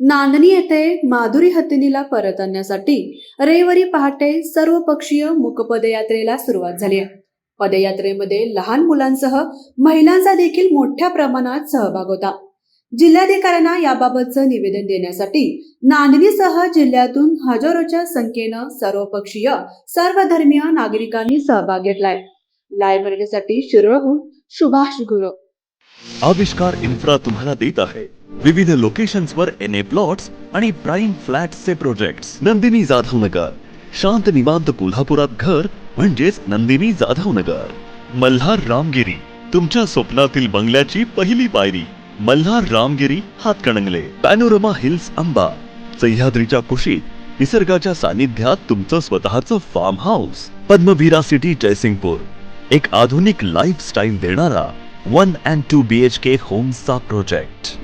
नांदणी येथे माधुरी हत्तीनीला परत आणण्यासाठी रविवारी पहाटे सर्वपक्षीय मूक पदयात्रेला सुरुवात झाली आहे. पदयात्रेमध्ये लहान मुलांसह महिलांचा देखील मोठ्या प्रमाणात सहभाग होता. जिल्हाधिकाऱ्यांना याबाबतचं निवेदन देण्यासाठी नांदणीसह जिल्ह्यातून हजारोच्या संख्येनं सर्वपक्षीय सर्वधर्मीय नागरिकांनी सहभाग घेतलाय. लायब्ररीसाठी शिरोळहून सुभाष गुरु. आविष्कार इन्फ्रा तुम्हाला देत आहे. विविध लोकेशन्स वर एन ए प्लॉट्स आणि प्राईम फ्लॅट्सचे प्रोजेक्ट्स नंदिनी जाधव नगर शांत निवांत कोल्हापुरात घर म्हणजेच नंदिनी जाधव नगर मल्हार रामगिरी. तुमच्या स्वप्नातील बंगल्याची पहिली पायरी. मल्हार रामगिरी हातकणंगले पॅनोरमा हिल्स अंबा सह्याद्रीच्या कुशीत निसर्गाच्या सानिध्यात तुमचं स्वतःचं farm house Padmavira city Jaysingpur. एक आधुनिक लाईफस्टाईल देणारा 1 and 2 BHK Homesa project.